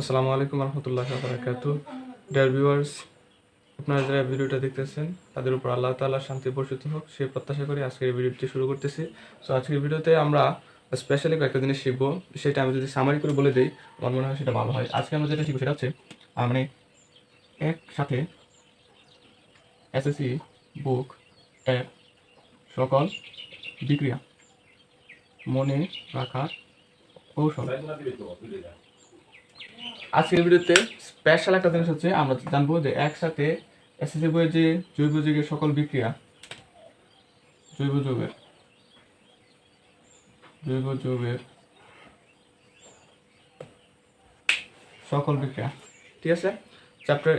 আসসালামু আলাইকুম রহমতুল্লাহ বারাকাতু ডিয়ার ভিউয়ার্স আপনারা যারা ভিডিওটা দেখতেছেন, তাদের উপর আল্লাহ তাআলা শান্তি বর্ষিত হোক, সেই প্রত্যাশা করে আজকের ভিডিওটি শুরু করতেছি। সো আজকের ভিডিওতে আমরা স্পেশালি কয়েকটা জিনিস শিখব, সেটা আমি যদি সামারি করে বলে দিই, আমার মনে হয় সেটা ভালো হয়। আজকে আমরা যেটা শিখব সেটা হচ্ছে মানে একসাথে এসএসসি বুক এর সকল বিক্রিয়া মনে রাখার কৌশল। আজকের ভিডিওতে স্পেশাল একটা জিনিস হচ্ছে, আমরা জানব যে একসাথে এসএসসি বইয়ের যে জৈব যৌগের সকল বিক্রিয়া, জৈব যৌগের জৈব যৌগের সকল বিক্রিয়া, ঠিক আছে? চ্যাপ্টার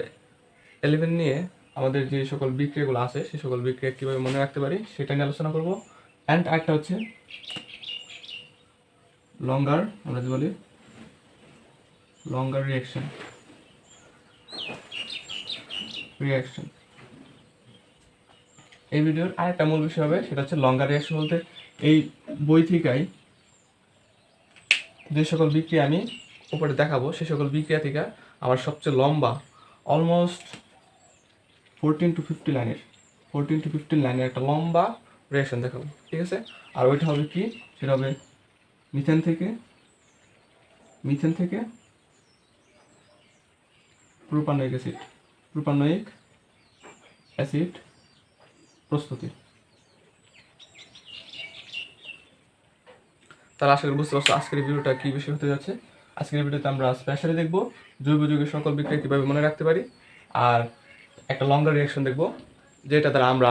ইলেভেন নিয়ে আমাদের যে সকল বিক্রিয়াগুলো আছে সেই সকল বিক্রিয়া কীভাবে মনে রাখতে পারি, সেটা নিয়ে আলোচনা করব। অ্যান্ড আরেকটা হচ্ছে লঙ্গার আমরা যে বলি longer reaction. Reaction. এই ভিডিওর আরেকটা মূল বিষয় হবে, সেটা হচ্ছে লঙ্গার রিয়াকশন বলতে এই বই থেকেই যে সকল বিক্রিয়া আমি উপরে দেখাবো সেই সকল বিক্রিয়া থেকে আমার সবচেয়ে লম্বা অলমোস্ট ফোরটিন টু ফিফটি লাইনের ফোরটিন টু ফিফটিন লাইনের একটা লম্বা রিয়াকশন দেখাবো, ঠিক আছে? আর ওইটা হবে কি? সেটা হবে মিথেন থেকে মিথেন থেকে প্রোপানোয়িক অ্যাসিড। প্রোপানোয়িক অ্যাসিড প্রস্তুতি। তাহলে আশা করি বুঝতে পারছ আজকের ভিডিওটা কী বিষয় হতে যাচ্ছে। আজকের ভিডিওতে আমরা স্পেশালি দেখব জৈব যুগের সকল বিক্রিয়া কীভাবে মনে রাখতে পারি আর একটা লঙ্গার রিয়াকশন দেখব, যেটা দ্বারা আমরা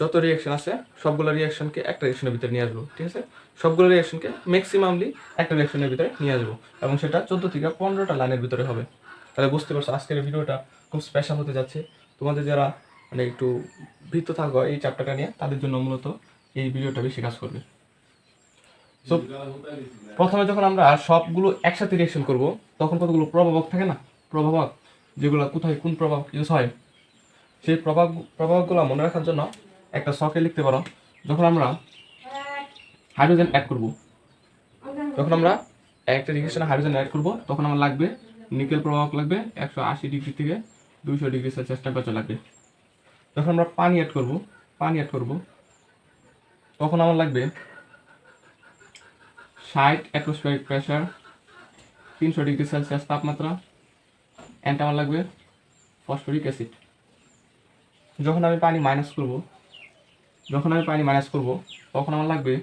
যত রিয়াকশন আছে সবগুলো রিয়াকশনকে একটা রিয়াকশনের ভিতরে নিয়ে আসব, ঠিক আছে? সবগুলো রিয়াকশনকে ম্যাক্সিমামলি একটা রিয়াকশনের ভিতরে নিয়ে আসব এবং সেটা চোদ্দ থেকে পনেরোটা লাইনের ভিতরে হবে। তাহলে বুঝতে পারছ, আজকের ভিডিওটা খুব স্পেশাল হতে যাচ্ছে। তোমাদের যারা মানে একটু ভীত থাকো এই চ্যাপ্টারটা নিয়ে, তাদের জন্য মূলত এই ভিডিওটা বেশি কাজ করবে। তো প্রথমে যখন আমরা সবগুলো একসাথে রিয়েকশন করব, তখন কতগুলো প্রভাবক থাকে না? প্রভাবক, যেগুলো কোথায়, কোন প্রভাব ইউজ হয়? সেই প্রভাব, প্রভাবকগুলো মনে রাখার জন্য একটা শখে লিখতে পারো। যখন আমরা হাইড্রোজেন অ্যাড করব, যখন আমরা একটা রিয়েকশনে হাইড্রোজেন অ্যাড করব, তখন আমার লাগবে নিকেল প্রভাবক লাগবে একশো আশি ডিগ্রি থেকে দুইশো ডিগ্রি সেলসিয়াস টেম্পারেচার লাগবে। যখন আমরা পানি অ্যাড করব, পানি অ্যাড করব, তখন আমার লাগবে ষাট অ্যাটমসফিয়ারিক প্রেশার তিনশো ডিগ্রি সেলসিয়াস তাপমাত্রা অ্যান্ড আমার লাগবে ফসফরিক অ্যাসিড যখন আমি পানি মাইনাস করব, যখন আমি পানি মাইনাস করব, তখন আমার লাগবে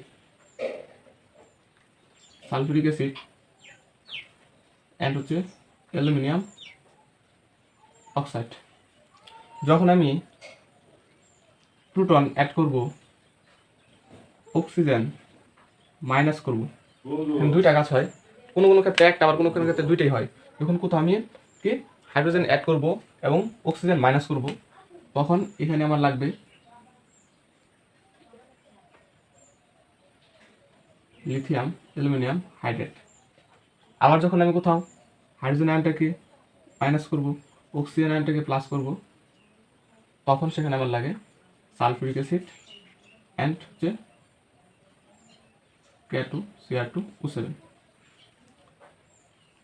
সালফিউরিক অ্যাসিড অ্যান্ড হচ্ছে অ্যালুমিনিয়াম অক্সাইড। যখন আমি প্রোটন অ্যাড করব অক্সিজেন মাইনাস করব দুইটা কাজ হয়। কোনো কোনো ক্ষেত্রে একটা, আবার কোনো কোনো ক্ষেত্রে দুইটাই হয়। যখন কোথাও আমি কি হাইড্রোজেন অ্যাড করব এবং অক্সিজেন মাইনাস করব, তখন এখানে আমার লাগবে লিথিয়াম অ্যালুমিনিয়াম হাইড্রেট আবার যখন আমি কোথাও হাইড্রোজেন আয়নটাকে মাইনাস করব অক্সিজেন আয়নটাকে প্লাস করব। তখন সেখানে আমার লাগে সালফিউরিক অ্যাসিড অ্যান্ড হচ্ছে K two C R two O seven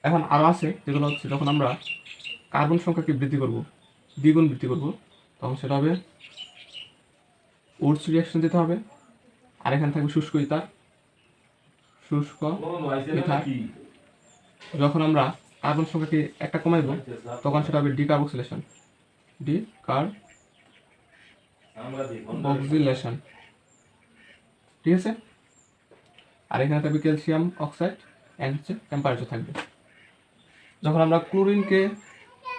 এখন আরও আছে যেগুলো হচ্ছে যখন আমরা কার্বন সংখ্যাকে বৃদ্ধি করব দ্বিগুণ বৃদ্ধি করব তখন সেটা হবে ওটস রিয়াকশন দিতে হবে। আর এখানে থাকবে শুষ্ক ইতার শুষ্ক যখন আমরা কার্বন সংখ্যাকে একটা কমাইব, তখন সেটা হবে de decarboxylation. Decarboxylation. ঠিক আছে? আর এখানে থাকবে ক্যালসিয়াম অক্সাইড অ্যান্ড হচ্ছে টেম্পারেচার থাকবে। যখন আমরা ক্লোরিনকে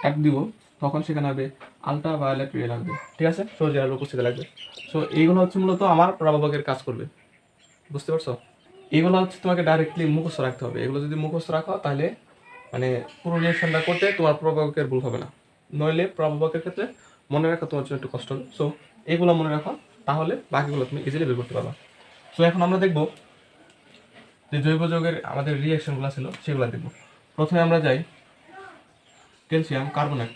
এক দিব, তখন সেখানে হবে আলট্রা ভায়োলেট রে লাগবে। ঠিক আছে? সূর্যের আলো উপস্থিত লাগবে। সো এইগুলো হচ্ছে মূলত আমার প্রভাবকের কাজ করবে। বুঝতে পারছ? এইগুলো হচ্ছে তোমাকে ডাইরেক্টলি মুখস্থ রাখতে হবে। এগুলো যদি মুখস্থ রাখো, তাহলে মানে পুরো রিয়েকশনটা করতে তোমার প্রভাবকের ভুল হবে না। নইলে প্রভাবকের ক্ষেত্রে মনে রাখা তোমার জন্য একটু কষ্ট। হবে সো এইগুলো মনে রাখো, তাহলে বাকিগুলো তুমি ইজিলি বের করতে পারবা। সো এখন আমরা দেখব যে জৈব যৌগের আমাদের রিয়েকশনগুলো ছিল, সেগুলো দেখব। প্রথমে আমরা যাই ক্যালসিয়াম কার্বনেট।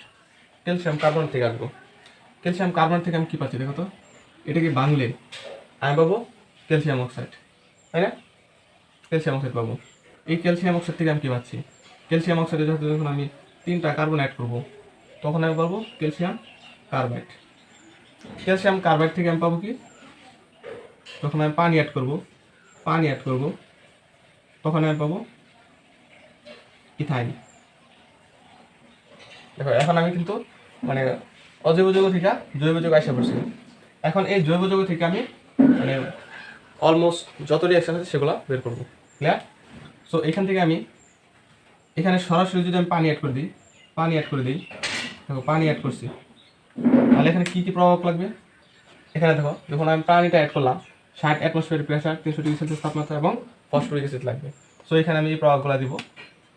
ক্যালসিয়াম কার্বনেট থেকে আসব। ক্যালসিয়াম কার্বনেট থেকে আমি কী পাচ্ছি দেখো তো? এটাকে বাংলে আমি পাবো? ক্যালসিয়াম অক্সাইড, তাই না? ক্যালসিয়াম অক্সাইড পাবো। এই ক্যালসিয়াম অক্সাইড থেকে আমি কী পাচ্ছি? ক্যালসিয়াম অক্সাইডে যখন যখন আমি তিনটা কার্বন অ্যাড করব, তখন আমি পাবো ক্যালসিয়াম কার্বাইড ক্যালসিয়াম কার্বাইড থেকে আমি পাবো কি? যখন আমি পানি অ্যাড করব, পানি অ্যাড করব, তখন আমি পাবো ইথাইন দেখো, এখন আমি কিন্তু মানে অজৈব যৌগ থেকে জৈব যৌগ আসা পড়ছি। এখন এই জৈব যৌগ থেকে আমি মানে অলমোস্ট যত রিয়াকশন আছে সেগুলো বের করব। ক্লিয়ার সো এখান থেকে আমি এখানে সরাসরি যদি আমি পানি অ্যাড করে দিই, পানি অ্যাড করে দিই, দেখো পানি অ্যাড করছি। তাহলে এখানে কী কী প্রভাব লাগবে? এখানে দেখো, যখন আমি পানিটা অ্যাড করলাম, ষাট অ্যাটমসফিয়ার প্রেশার তিনশো ডিগ্রি সেলসিয়াস তাপমাত্রা এবং ফসফরিক অ্যাসিড লাগবে। সো এখানে আমি এই প্রভাবগুলো দিব।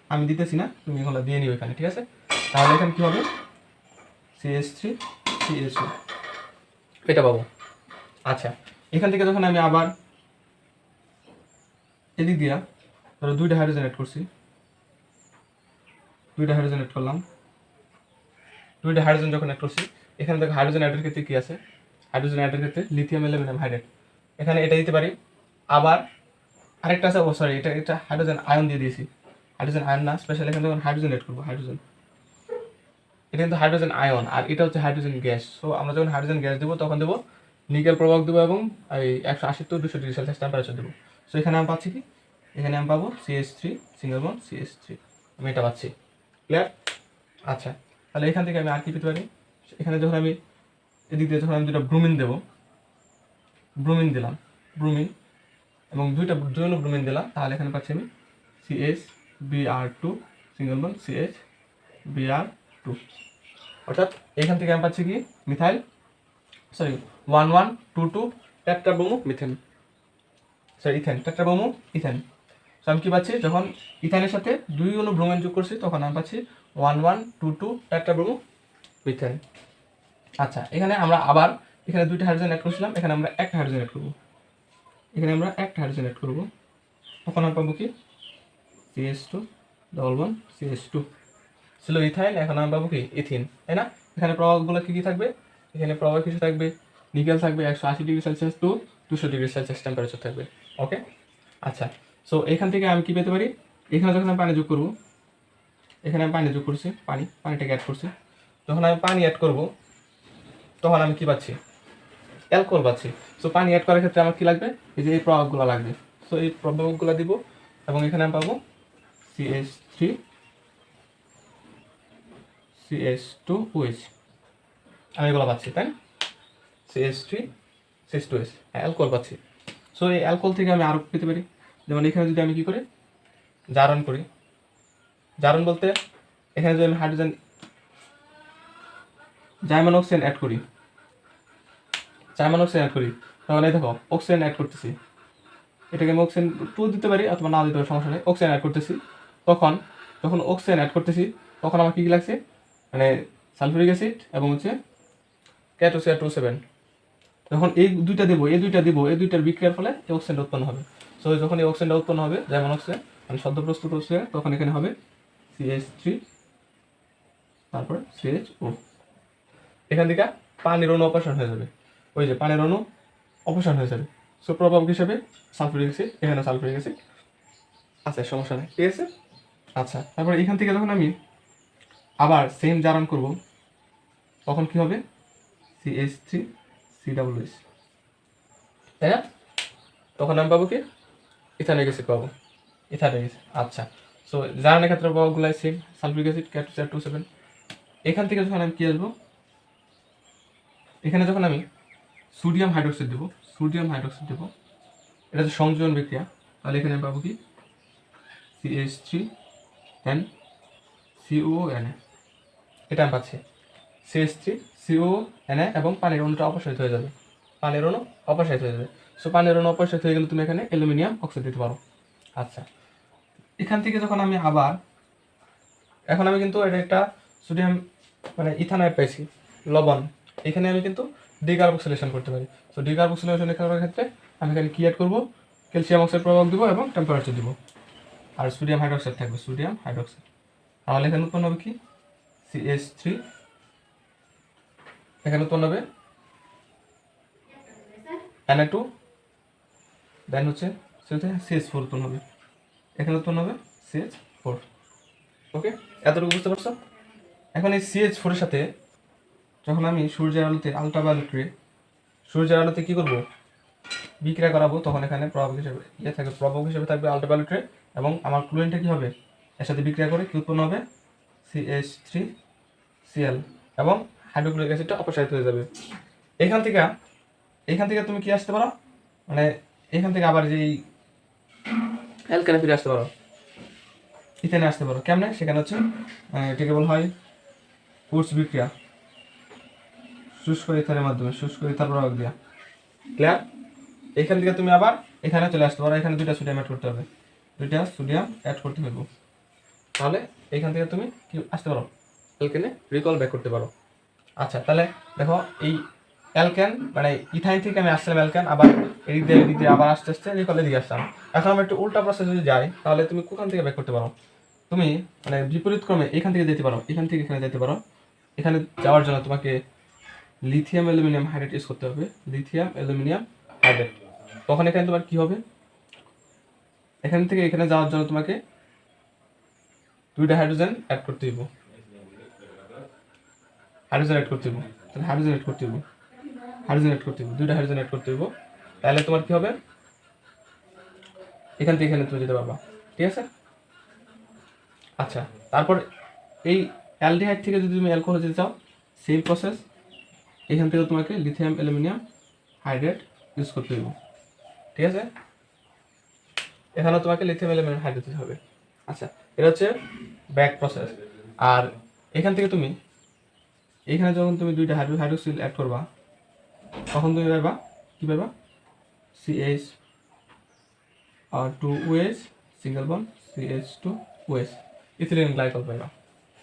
আমি দিতেছি না, তুমি এগুলো দিয়ে নিও এখানে, ঠিক আছে? তাহলে এখানে কী হবে? সিএস থ্রি সিএস এটা পাবো। আচ্ছা এখান থেকে যখন আমি আবার এদিক দিয়া, ধরো দুইটা হাইড্রোজেন অ্যাড করছি। দুইটা হাইড্রোজেন অ্যাড করলাম। দুইটা হাইড্রোজেন যখন অ্যাড করছি, এখানে দেখো হাইড্রোজেন অ্যাডের ক্ষেত্রে কী আছে? হাইড্রোজেন অ্যাডের ক্ষেত্রে লিথিয়াম অ্যালুমিনিয়াম হাইড্রেট এখানে এটা দিতে পারি। আবার আরেকটা আছে, ও সরি এটা এটা হাইড্রোজেন আয়ন দিয়ে দিয়েছি। হাইড্রোজেন আয়ন না স্পেশাল এখানে যখন হাইড্রোজেন অ্যাড করব হাইড্রোজেন এটা কিন্তু হাইড্রোজেন আয়ন আর এটা হচ্ছে হাইড্রোজেন গ্যাস সো আমরা যখন হাইড্রোজেন গ্যাস দেবো, তখন দেবো নিকেল প্রভাব দেবো এবং এই একশো আশি টু দুশো ডিগ্রি সেলসিয়াস টেম্পারেচার দেবো। সো এখানে আমি পাচ্ছি কি? এখানে আমি পাবো C S three single bond C S three আমি এটা পাচ্ছি। ক্লিয়ার আচ্ছা তাহলে এখান থেকে আমি আর কি পেতে পারি? এখানে যখন আমি এদিক দিয়ে যখন আমি দুটো ব্রুমিন দেবো ব্রুমিন দিলাম ব্রুমিন এবং দুইটা দুজন ব্রুমিন দিলাম, তাহলে এখানে পাচ্ছি আমি C S B R two single bond C S B R two অর্থাৎ এখান থেকে আমি পাচ্ছি কি? Methyl sorry one one two two tetrabromo methane sorry ethane tetrabromo ethane so আমি কি পাচ্ছি? যখন ইথানের সাথে দুই অনু ব্রোমেন যোগ করছি, তখন আমি পাচ্ছি ওয়ান ওয়ান টু টু একটা টেট্রাব্রোমো মিথেন আচ্ছা এখানে আমরা আবার এখানে দুইটা হাইড্রোজেন অ্যাড করছিলাম, এখানে আমরা একটা হাইড্রোজেন অ্যাড করব। এখানে আমরা একটা হাইড্রোজেন অ্যাড করব। তখন আমি পাবো কি? C S two double one C S two ছিল ইথাইল, এখন আমি পাবো কি? ইথিন, তাই না? এখানে প্রভাবগুলো কী কী থাকবে? এখানে প্রভাব কিছু থাকবে, নিকেল থাকবে, একশো আশি ডিগ্রি সেলসিয়াস, টু, দুশো ডিগ্রি সেলসিয়াস টেম্পারেচার থাকবে ওকে আচ্ছা সো এখান থেকে আমি কি পেতে পারি? এখানে যখন আমি পানি যোগ করব, এখানে আমি পানি যোগ করছি, পানি, পানিটাকে অ্যাড করছি। যখন আমি পানি অ্যাড করব, তখন আমি কি পাচ্ছি? অ্যালকোহল পাচ্ছি। সো পানি অ্যাড করার ক্ষেত্রে আমার কি লাগবে? এই যে এই প্রভাবগুলো লাগবে। সো এই প্রভাবগুলো দিব এবং এখানে আমি পাবো C S three C S two O H আমি এগুলো পাচ্ছি, তাই C S three C S two S alcohol পাচ্ছি। সো এই অ্যালকোহল থেকে আমি আরও পেতে পারি? যেমন এখানে যদি আমি কি করি? জারণ করি। জারণ বলতে এখানে যদি আমি হাইড্রোজেন জাইমান অক্সিজেন অ্যাড করি। জাইমান অক্সিজেন অ্যাড করি। তাহলে দেখো অক্সিজেন অ্যাড করতেছি। এটাকে আমি অক্সিজেন টু দিতে পারি অথবা না দিতে পারি, সমস্যা নেই। অক্সিজেন অ্যাড করতেছি। তখন, যখন অক্সিজেন অ্যাড করতেছি, তখন আমার কী কী লাগছে? মানে সালফিউরিক অ্যাসিড এবং হচ্ছে ক্যাটোসিয়া টু সেভেন যখন এই দুইটা দেবো, এই দুইটা দিব, এই দুইটার বিক্রিয়ার ফলে এই অক্সিজেনটা উৎপন্ন হবে। সো যখন এই অক্সিজেনটা উৎপন্ন হবে যেমন অক্সিজেন মানে সদ্য প্রস্তুত অক্সিজেন তখন এখানে হবে সিএইচ থ্রি তারপর সিএইচ ও এখান থেকে পানির অণু অপারেশন হয়ে যাবে। ওই যে পানির অণু অপারেশন হয়ে যাবে। সো প্রভাব হিসেবে সালফিউরিক অ্যাসিড এখানে সালফিউরিক অ্যাসিড আচ্ছা সমস্যা নেই। ঠিক আছে? আচ্ছা তারপর এখান থেকে যখন আমি আবার সেম জারণ করব, তখন কি হবে? সিএস থ্রি সি তাই না? তখন আমি পাবো কি? ইথানিক অ্যাসিড পাবো। ইথানিক অ্যাসিড আচ্ছা। সো জারণের ক্ষেত্রে পাবো সেম সালফিক অ্যাসিড ক্যাটোসার টু সেভেন এখান থেকে যখন আমি কি আসব? এখানে যখন আমি সোডিয়াম হাইড্রোক্সাইড দেবো সোডিয়াম হাইড্রোক্সাইড দেবো, এটা হচ্ছে সংযোজন বিক্রিয়া। তাহলে এখানে পাবো কি? C S three N C O N এটা আমি পাচ্ছি। C S three C O N A এবং পানির অণুটা অপসারিত হয়ে যাবে। পানির অণু অপসারিত হয়ে যাবে। সো পানির অণু অপসারিত হয়ে গেলে তুমি এখানে অ্যালুমিনিয়াম অক্সাইড দিতে পারো। আচ্ছা। এখান থেকে যখন আমি আবার, এখন আমি কিন্তু এটা একটা সোডিয়াম মানে ইথানয়েড পাইছি, লবণ। এখানে আমি কিন্তু ডিকার্বক্সিলেশন করতে পারি। সো ডিকার্বক্সিলেশন করার ক্ষেত্রে আমি এখানে কি অ্যাড করব? ক্যালসিয়াম অক্সাইড প্রভাব দিব এবং টেম্পারেচার দিব। আর সোডিয়াম হাইড্রোক্সাইড থাকবে, সোডিয়াম হাইড্রোক্সাইড। তাহলে এখানে উৎপন্ন হবে কি? সিএস থ্রি এখানে উৎপন্ন হবে? এন টু দেন হচ্ছে সেটা সিএস ফোর উৎপন্ন হবে। এখানে উৎপন্ন হবে সিএস ফোর ওকে এতটুকু বুঝতে পারছ? এখন এই সিএইচ ফোরের সাথে যখন আমি সূর্যের আলোতে আলট্রাভায়োলেট রে সূর্যের আলোতে কী করব? বিক্রিয়া করাবো, তখন এখানে প্রভাবক হিসেবে ইয়ে থাকবে প্রভাবক হিসেবে থাকবে আলট্রাভায়োলেট এবং আমার ক্লোরিনটা কী হবে? এর সাথে বিক্রিয়া করে কী উৎপন্ন হবে? C H three C L এবং হাইড্রোক্লোরিক অ্যাসিডটা অপসারিত হয়ে যাবে। এখান থেকে এখান থেকে তুমি কি আসতে পারো? মানে এখান থেকে আবার যেই অ্যালকানে ফিরে আসতে পারো। ইথেনে আসতে পারো। কেমনে? সেখানে হচ্ছে এটাকে বলা হয় কোর্স বিক্রিয়া। শুষ্ক ইথারের মাধ্যমে, শুষ্ক ইথার প্রভাব দিয়া। ক্লিয়ার এখান থেকে তুমি আবার এখানে চলে আসতে পারো। এখানে দুইটা সোডিয়াম অ্যাড করতে হবে। দুইটা সোডিয়াম অ্যাড করতে হবে। তাহলে এখান থেকে তুমি কি আসতে পারো? অ্যালকেনে রিকল ব্যাক করতে পারো। আচ্ছা তাহলে দেখো, এই অ্যালকেন মানে ইথাইন থেকে আমি আসছিলাম অ্যালকেন আবার এদিক দিয়ে এদিক দিয়ে আবার আস্তে আস্তে রিকলের দিকে আসলাম। এখন আমরা একটু উল্টা প্রসেস যদি যাই, তাহলে তুমি কোখান থেকে ব্যাক করতে পারো। তুমি মানে বিপরীত ক্রমে এখান থেকে যেতে পারো, এখান থেকে এখানে যেতে পারো। এখানে যাওয়ার জন্য তোমাকে লিথিয়াম অ্যালুমিনিয়াম হাইড্রেট ইউজ করতে হবে। লিথিয়াম অ্যালুমিনিয়াম হাইড্রেট তখন এখানে তোমার কি হবে? এখান থেকে এখানে যাওয়ার জন্য তোমাকে দুইটা হাইড্রোজেন অ্যাড করতে দিব হাইড্রোজেন অ্যাড করতে দিব তাহলে হাইড্রোজেন অ্যাড করতে দিব হাইড্রোজেন অ্যাড করতে দিব দুইটা হাইড্রোজেন অ্যাড করতে দিব তাহলে তোমার কি হবে? এখান থেকে এখানে তুমি যেতে পারবা, ঠিক আছে? আচ্ছা তারপর এই অ্যালডিহাইড থেকে যদি তুমি অ্যালকোহল যেতে চাও সেম প্রসেস এখান থেকে তোমাকে লিথিয়াম অ্যালুমিনিয়াম হাইড্রেট ইউজ করতে হবে ঠিক আছে? এখানে তোমাকে লিথিয়াম অ্যালুমিনিয়াম হাইড্রেট দিতে হবে। আচ্ছা এটা হচ্ছে ব্যাক প্রসেস আর এখান থেকে তুমি, এখানে যখন তুমি দুইটা হাইড্রো হাইড্রোক্সিল অ্যাড করবা তখন তুমি পাবা কি পাবা সিএইচ আর টু ওয়েস single bond C H two ওয়েস ইথিলিন গ্লাইকল পাইবা।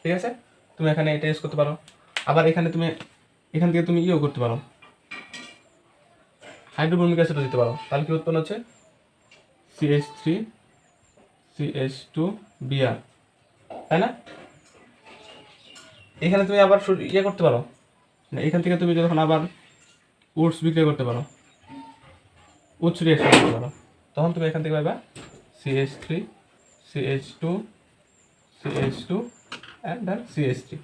ঠিক আছে? তুমি এখানে এটা ইউজ করতে পারো। আবার এখানে তুমি এখান থেকে তুমি ইও করতে পারো। হাইড্রোবর্মিক অ্যাসিডও দিতে পারো। তাহলে কি উৎপন্ন হচ্ছে? C H three C H two B R তাই না? এখানে তুমি আবার ইয়ে করতে পারো। না, এখান থেকে তুমি যখন আবার উডস বিক্রি করতে পারো। উডস রিয়াকশন করতে পারো। তখন তুমি এখান থেকে পাবা C H three C H two C H two and then C H three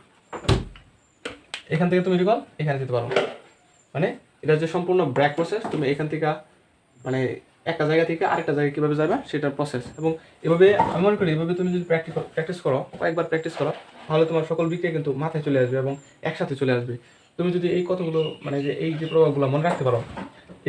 এখান থেকে তুমি রিকল এখানে যেতে পারো। মানে এটা যে সম্পূর্ণ ব্র্যাক প্রসেস তুমি এখান থেকে মানে একটা জায়গা থেকে আরেকটা জায়গায় কীভাবে যাবে সেটার প্রসেস এবং এভাবে, আমি মনে করি এভাবে তুমি যদি প্র্যাকটিস প্র্যাকটিস করো, কয়েকবার প্র্যাকটিস করো, তাহলে তোমার সকল বিক্রিয়া কিন্তু মাথায় চলে আসবে এবং একসাথে চলে আসবে। তুমি যদি এই কথাগুলো মানে যে এই যে প্রভাবগুলো মনে রাখতে পারো,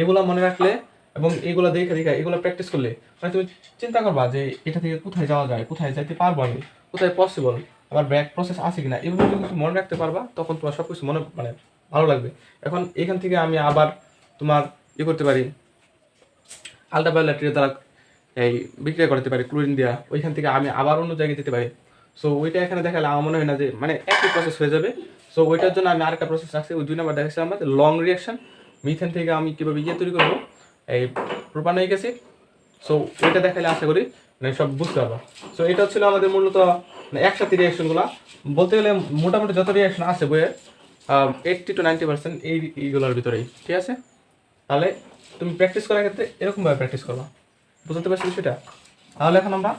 এগুলো মনে রাখলে এবং এগুলো দেখে দেখে এগুলো প্র্যাকটিস করলে মানে তুমি চিন্তা করবা যে এটা থেকে কোথায় যাওয়া যায়, কোথায় যাইতে পারব আমি, কোথায় পসিবল আবার ব্যাক প্রসেস আছে কিনা, এগুলো তুমি মনে রাখতে পারবা, তখন তোমার সব কিছু মনে মানে ভালো লাগবে। এখন এখান থেকে আমি আবার তোমার ইয়ে করতে পারি আলট্রাভায়োলেট দ্বারা এই বিক্রিয়া করতে পারি ক্লোরিন দেওয়া ওইখান থেকে আমি আবার অন্য জায়গায় যেতে পারি। সো ওইটা এখানে দেখালে আমার মনে হয় না যে মানে একই প্রসেস হয়ে যাবে। সো ওইটার জন্য আমি আরেকটা প্রসেস রাখছি। ওই দুই নাম্বার দেখাচ্ছি লং রিয়াকশন মিথেন থেকে আমি কীভাবে ইয়ে তৈরি করব, এই প্রোপানোয়িক অ্যাসিড সো ওইটা দেখালে আশা করি মানে সব বুঝতে পারব। সো এটা ছিল আমাদের মূলত মানে একসাথে রিয়াকশনগুলো বলতে গেলে মোটামুটি যত রিয়াকশন আছে বইয়ের এইটটি টু নাইনটি পার্সেন্ট এই এইগুলোর ভিতরেই, ঠিক আছে? তাহলে তুমি প্র্যাকটিস করার ক্ষেত্রে এরকমভাবে প্র্যাকটিস করবা। বুঝতে পারছি বিষয়টা? তাহলে এখন আমরা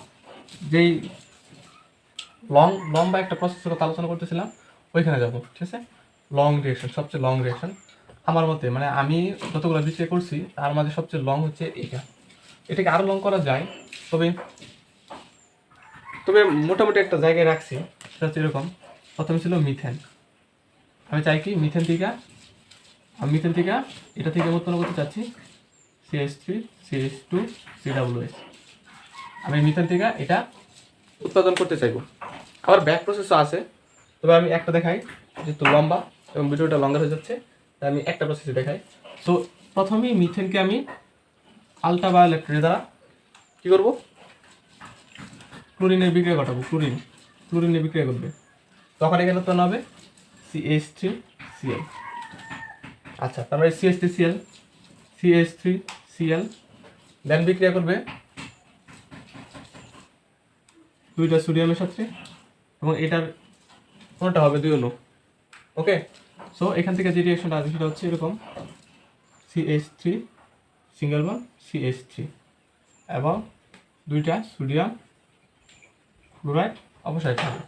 যেই লং লম্বা একটা প্রসেসের কথা আলোচনা করতেছিলাম, ওইখানে যাব, ঠিক আছে? লং রিয়েকশন সবচেয়ে লং রিয়েকশন আমার মতে মানে আমি যতগুলো বিষয় করছি, তার মাঝে সবচেয়ে লং হচ্ছে এটা এটাকে আরও লং করা যায়, তবে তবে মোটামুটি একটা জায়গায় রাখছি, সেটা হচ্ছে এরকম। প্রথমে ছিল মিথেন আমি চাই কি? মিথেন থেকে, আমি মিথেন থেকে, এটা থেকে উৎপন্ন করতে চাচ্ছি C S three C S two C C W S আমি মিথেন থেকে এটা উৎপাদন করতে চাইব। আবার ব্যাক প্রসেসও আছে। তবে আমি একটা দেখাই, যেহেতু লম্বা এবং ভিডিওটা লম্বা হয়ে যাচ্ছে, তাই আমি একটা প্রসেসে দেখাই। সো প্রথমেই মিথেনকে আমি আলট্রাভায়োলেট রে দ্বারা কী করব? ক্লোরিনের বিক্রিয়া ঘটাবো ক্লোরিন ক্লোরিনের বিক্রিয়া করবে তখন এখানে উৎপন্ন হবে সিএস থ্রি সিএল আচ্ছা তারপরে C S three C L C S three C L then বিক্রিয়া করবে দুইটা সোডিয়ামের সাথে। এবং এটার কোনটা হবে দুই অনু? ওকে সো এখান থেকে যে রিয়েকশনটা আছে সেটা হচ্ছে এরকম। C S three single bond C S three এবং দুইটা সোডিয়াম ক্লোরাইড অপসারিত হবে।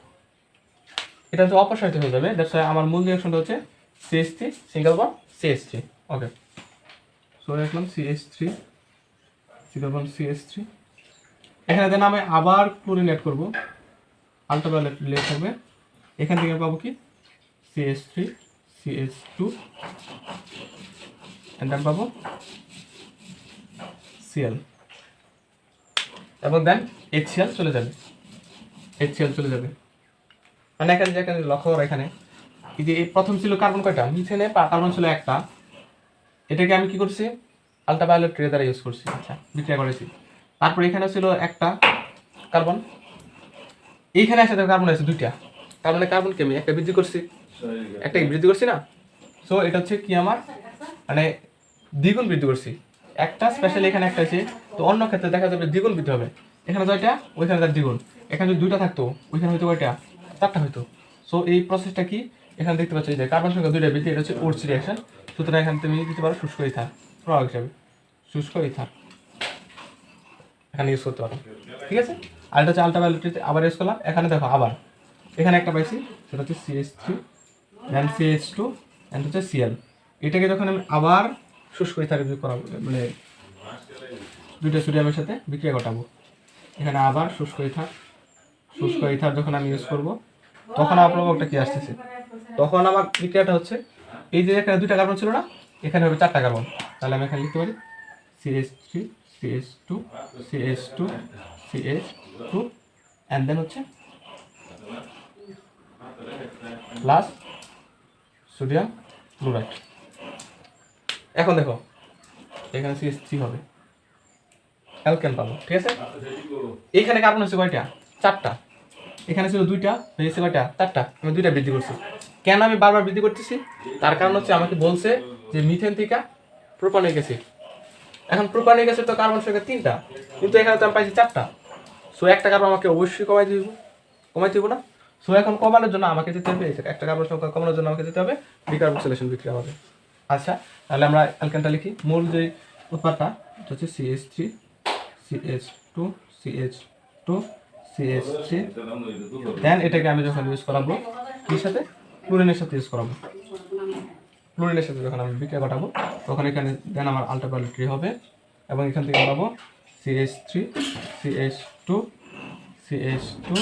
এটা তো অপসারিত হয়ে যাবে। দ্যাটস আমার মূল রিয়াকশনটা হচ্ছে CS three single bond CS three okay so রাখলাম CS three single bond CS three এখানে দেন আমি আবার ক্লোরিন অ্যাড করব। আলট্রাভায়োলেট লেয়ার থাকবে। এখান থেকে পাবো কি? C S three C S two and পাবো সিএল এবং দেন এইচসিএল চলে যাবে। এইচসিএল চলে যাবে। মানে এখানে যেখানে লক্ষ্য করো এখানে। এই যে প্রথম ছিল কার্বন কয়টা? মিথেনে কার্বন ছিল একটা। এটাকে আমি কি করছি? আলট্রাভায়োলেট রে দ্বারা ইউজ করছি। আচ্ছা বিক্রিয়া করেছি। তারপর এখানে ছিল একটা কার্বন এইখানে একসাথে কার্বন আছে দুইটা। তার মানে কার্বনকে আমি একটা বৃদ্ধি করছি। একটা বৃদ্ধি করছি না? সো এটা হচ্ছে কি আমার? মানে দ্বিগুণ বৃদ্ধি করছি। একটা স্পেশালি এখানে একটা আছে তো অন্য ক্ষেত্রে দেখা যাবে দ্বিগুণ বৃদ্ধি হবে। এখানে ছয়টা ওইখানে তার দ্বিগুণ। এখানে যদি দুইটা থাকতো ওইখানে হয়তো কয়টা? চারটা হয়তো। সো এই প্রসেসটা কি? এখানে দেখতে পাচ্ছ এই যে কার্বন সংখ্যা দুইটা বৃদ্ধি এটা হচ্ছে ওর্স রিয়াকশন সুতরাং এখানে তুমি দিতে পারো শুষ্ক ইথার প্রভাব হিসাবে। শুষ্ক ইথার। এখানে ইউজ করতে পারো। ঠিক আছে? আর এটা হচ্ছে আলট্রাভায়োলেটে আবার ইউজ করলাম। এখানে দেখো, আবার। এখানে একটা পাইছি, সেটা হচ্ছে C S three then C H two and হচ্ছে সিএল এটাকে যখন আমি আবার শুষ্ক ইথার করাবো মানে দুইটা সোডিয়ামের সাথে বিক্রিয়া ঘটাবো। এখানে আবার শুষ্ক ইথার শুষ্ক ইথার যখন আমি ইউজ করব, তখন আমার প্রভাবটা কি আসতেছে? তখন আমার বিক্রিয়াটা হচ্ছে, এই যে এখানে দুইটা কার্বন ছিল না, এখানে হবে চারটা কার্বন তাহলে আমি এখানে লিখতে পারি C S three C S two C S two C S two and then হচ্ছে প্লাস সোডিয়াম ক্লোরাইড এখন দেখো, এখানে সিএস থ্রি হবে। অ্যালকেন পাবো, ঠিক আছে? এখানে কার্বন হচ্ছে কয়টা? চারটা। এখানে ছিল দুইটা হয়েছে কয়টা চারটা। আমি দুইটা বৃদ্ধি করছি। কেন আমি বারবার বৃদ্ধি করতেছি? তার কারণ হচ্ছে আমাকে বলছে যে মিথেন থেকে প্রোপানিক অ্যাসিড এখন প্রোপানিক অ্যাসিড তো কার্বন সংখ্যা তিনটা, কিন্তু এখানে তো আমি পাইছি চারটা। সো একটা কার্বন আমাকে অবশ্যই কমাই দিব কমাই দিব না। সো এখন কমানোর জন্য আমাকে যেতে হবে একটা কার্বন সংখ্যা কমানোর জন্য আমাকে যেতে হবে ডিকার্বক্সিলেশন বিক্রিয়া হবে আচ্ছা তাহলে আমরা অ্যালকেনটা লিখি। মূল যে উৎপাদটা হচ্ছে C S three C S two C S two C S three then এটাকে আমি যখন ইউজ করাবো কির সাথে? ক্লোরিনের সাথে ইউজ করাবো। ক্লোরিনের সাথে যখন আমি বিক্রিয়া ঘটাবো, তখন এখানে দেন আমার আলট্রাভায়োলেট্রি হবে এবং এখান থেকে পাবো C S three C S two C S two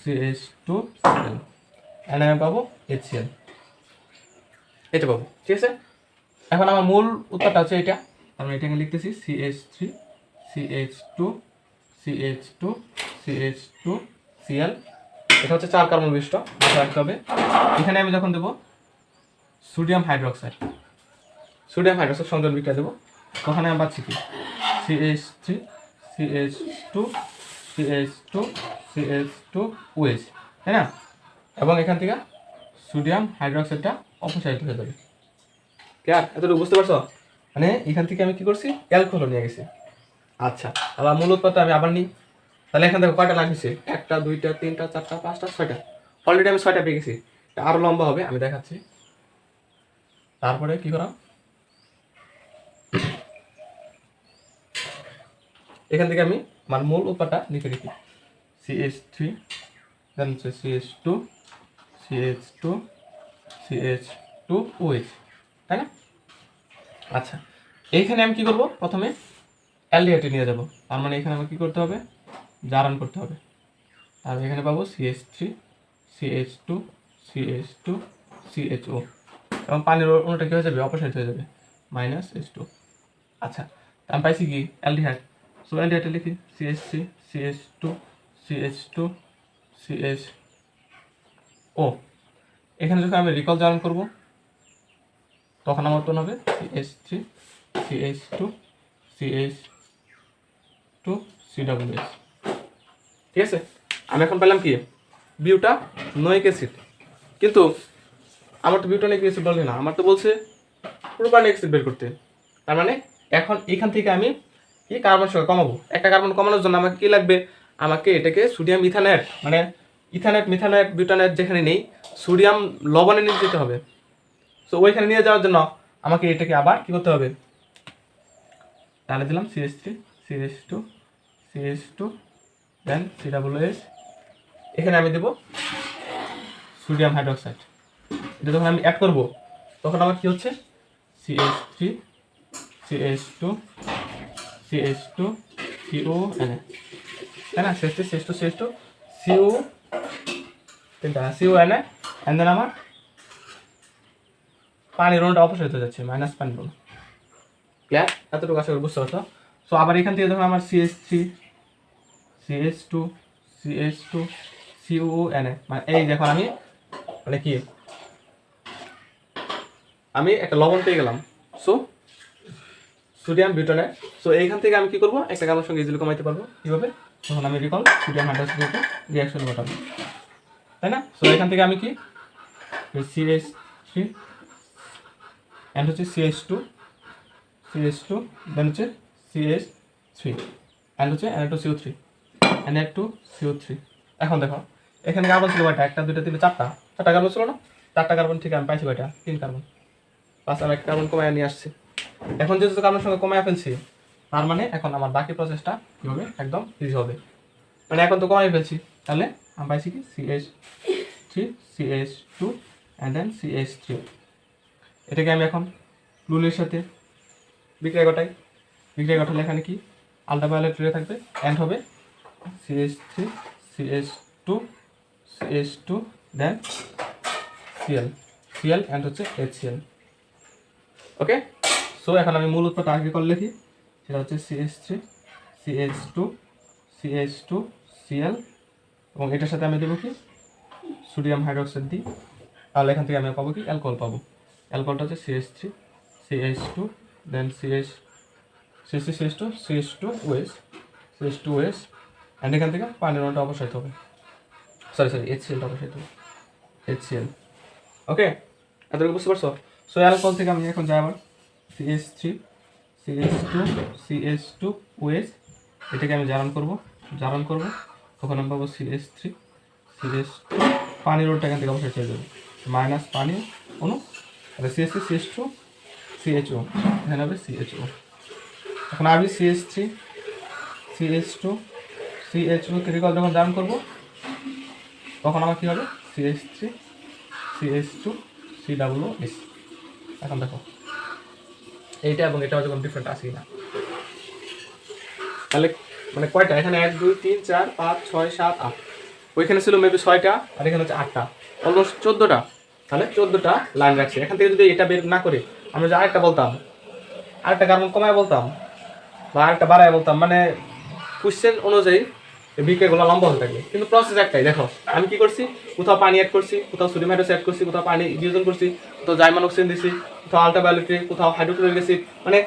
C S two C L and আমি পাবো এইচসিএল এটা পাবো, ঠিক আছে? এখন আমার মূল উত্তরটা হচ্ছে এটা। আমি এটাকে লিখতেছি C C S three C H two C H two C H two C L এটা হচ্ছে চার কার্বন বিশিষ্ট রাখতে হবে। এখানে আমি যখন দেবো সোডিয়াম হাইড্রোক্সাইড। সোডিয়াম হাইড্রোক্সাইড সংযোজন বিক্রিয়া দেবো। তখন আমি পাচ্ছি কি? C H three C H two C H two C H two O H তাই না? এবং এখান থেকে সোডিয়াম হাইড্রোক্সাইডটা অপসারিত হয়ে যাবে। কেয়ার এতটুকু বুঝতে পারছ? মানে এখান থেকে আমি কি করছি? অ্যালকোহল নিয়ে গেছি। আচ্ছা আবার মূল উৎপাদটা আমি আবার নিই। তাহলে এখান থেকে কয়টা লাগছে একটা, দুইটা, তিনটা, চারটা, পাঁচটা, ছয়টা। অলরেডি আমি ছয়টা পেয়ে গেছি। এটা আরও লম্বা হবে, আমি দেখাচ্ছি। তারপরে কি করা? এখান থেকে আমি আমার মূল উৎপাদটা লিখে রেখি সিএস থ্রি দেন হচ্ছে C S two C H two C C H two O H তাই না? আচ্ছা এইখানে আমি কি করব? প্রথমে অ্যালডিহাইডে নিয়ে যাব। তার মানে এখানে আমাকে কি করতে হবে? জারণ করতে হবে। তারপর এখানে পাবো C C S three C H two C C H two C H O এবং পানির অণুটা কী হয়ে যাবে? অপসারিত হয়ে যাবে। মাইনাস এইচ টু আচ্ছা তা আমি পাইছি কি? অ্যালডিহাইড। সো অ্যালডিহাইডে লিখি। C S three C H two C H two C H O এখানে যখন আমি রিকল জারণ করব, তখন আমার উৎপন্ন হবে C S three C H two C H two C W S ঠিক আছে? আমি এখন পেলাম কি? Butanoic acid. কিন্তু আমার তো বিউটানিক অ্যাসিড বলে না। আমার তো বলছে প্রোপানিক অ্যাসিড বের করতে। তার মানে এখন এখান থেকে আমি কি কার্বন সংখ্যা কমাবো? একটা কার্বন কমানোর জন্য আমাকে কি লাগবে? আমাকে এটাকে সোডিয়াম ইথানেট মানে ইথানেট মিথানেট বিউটানেট যেখানে নেই সোডিয়াম লবণে নিয়ে যেতে হবে। সো ওইখানে নিয়ে যাওয়ার জন্য আমাকে এটাকে আবার কি করতে হবে? তাহলে দিলাম C S three C S two C S two then C double S এখানে আমি দেবো সোডিয়াম হাইড্রোক্সাইড এটা যখন আমি অ্যাড করব, তখন আমার কি হচ্ছে? C H three C H two C H two C O N তাই না? C H three C H two C H two C O তিনটা C O N N then আমার পানি রোনটা অপসর হয়ে যাচ্ছে মাইনাস পানি রোন ক্লিয়ার এতটুকু আশা করি বুঝতে পারছ? সো আবার এখান থেকে যখন আমার C S three C S two C S two C O N A মানে এই দেখো আমি মানে কি? আমি একটা লবণ পেয়ে গেলাম। সো সোডিয়াম বিউটানে সো এইখান থেকে আমি কি করব? একটা কার্বন সঙ্গে ইজিলি কমাইতে পারব। কীভাবে? তখন আমি রিকল সোডিয়াম হাইড্রোক্সাইড রিয়াকশন ঘটাবো তাই না? সো এখান থেকে আমি কি? সিএস থ্রি অ্যান্ড হচ্ছে C S two C S two then হচ্ছে সিএস থ্রি অ্যান্ড হচ্ছে N two C O three N two C O three এখন দেখো, এখানে কার্বন ছিল কয়টা? একটা, দুইটা, তিনটা, চারটা। চারটা কার্বন ছিল না? চারটা কার্বন ঠিক আমি পাইছি কয়টা? তিন কার্বন প্লাস আমি একটা কার্বন কমায় নিয়ে আসছি। এখন যেহেতু কার্বনের সঙ্গে কমায় ফেলছি, তার মানে এখন আমার বাকি প্রসেসটা কী হবে একদম ইজি হবে? মানে এখন তো কমাই ফেলছি। তাহলে আমি পাইছি কি? C S three C S two and then C S three এটাকে আমি এখন লুনের সাথে বিক্রয় ঘটাই। বিক্রয় ঘটালে এখানে কি? আলট্রাভায়োলেট রে থাকবে অ্যান্ড হবে C S three C S two C S two then C L C L and হচ্ছে H C L okay so এখন আমি মূল উৎপাদটা আগে করে লিখি। সেটা হচ্ছে C S three C S two C S two C L এবং এটার সাথে আমি দেবো কি? সোডিয়াম হাইড্রোক্সাইড দিই তাহলে এখান থেকে আমি পাবো কি? অ্যালকোহল পাবো। অ্যালকোহলটা হচ্ছে C S three C S two then C S C S three C S two C S two ওয়েস সিএস টু ওয়েস অ্যান্ড এখান থেকে পানির অণুটা অবশ্যই হবে। সরি সরি এইচ সিএলটা অবশ্যই হবে। এইচ সিএল ওকে এতটুকু বুঝতে পারছ? সো অ্যালকোহল থেকে আমি এখন যাই আবার C S three C S two C S two ওয়েস এটাকে আমি জারণ করব জারণ করব তখন আমি পাবো সিএস থ্রি সিএস টু পানির রোডটা এখান থেকে অবশ্যই চলে যাবে মাইনাস পানি অনু তাহলে C S three C S two C H O এখানে হবে সিএইচও এখন আমি C S three C S two C H O critical যখন জারণ করব তখন আমার কী হবে C S three C S two C W S এখন দেখো। এইটা এবং এটা হচ্ছে কোনো ডিফারেন্ট আছে না তাহলে মানে কয়টা? এখানে এক দুই তিন চার পাঁচ ছয় সাত আট। ওইখানে ছিল মেবি ছয়টা। আর এখানে হচ্ছে আটটা। অলমোস্ট চোদ্দোটা। তাহলে চোদ্দোটা লাইন রাখছে। এখান থেকে যদি এটা বের না করে আমরা যে আরেকটা বলতাম আরেকটা কার্বন কমায় বলতাম বা আরেকটা বাড়ায় বলতাম মানে কোশ্চেন অনুযায়ী বিক্রিয়াগুলো লম্বা হতে থাকবে কিন্তু প্রসেস একটাই, দেখো, আমি কি করছি? কোথাও পানি অ্যাড করছি, কোথাও সোডিয়াম হাইড্রোক্সাইড অ্যাড করছি, কোথাও পানি ডিউজন করছি, কোথাও জাইমান অক্সিজেন দিছি, কোথাও আলট্রাভায়োলেট কোথাও হাইড্রোক্লোরিক অ্যাসিড মানে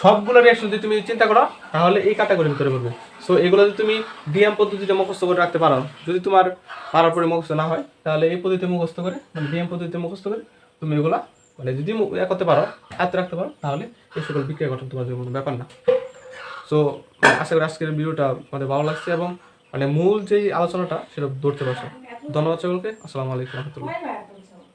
সবগুলো রিয়াকশন যদি তুমি চিন্তা করো, তাহলে এই ক্যাটাগরির ভিতরে পড়বে। সো এগুলো যদি তুমি ডিএম পদ্ধতিতে মুখস্থ করে রাখতে পারো, যদি তোমার পারার পরে মুখস্থ না হয়, তাহলে এই পদ্ধতিতে মুখস্থ করে মানে ডিএম পদ্ধতিতে মুখস্থ করে তুমি এগুলা মানে যদি করতে পারো হাতে রাখতে পারো, তাহলে এই সকল বিক্রিয়া গঠন তোমার জন্য কোনো ব্যাপার না। সো আশা করি আজকের ভিডিওটা আমাদের ভালো লাগছে এবং মানে মূল যেই আলোচনাটা সেটা ধরতে পারছ। ধন্যবাদ সকলকে। আসসালামু আলাইকুম রহমতুল্লাহ।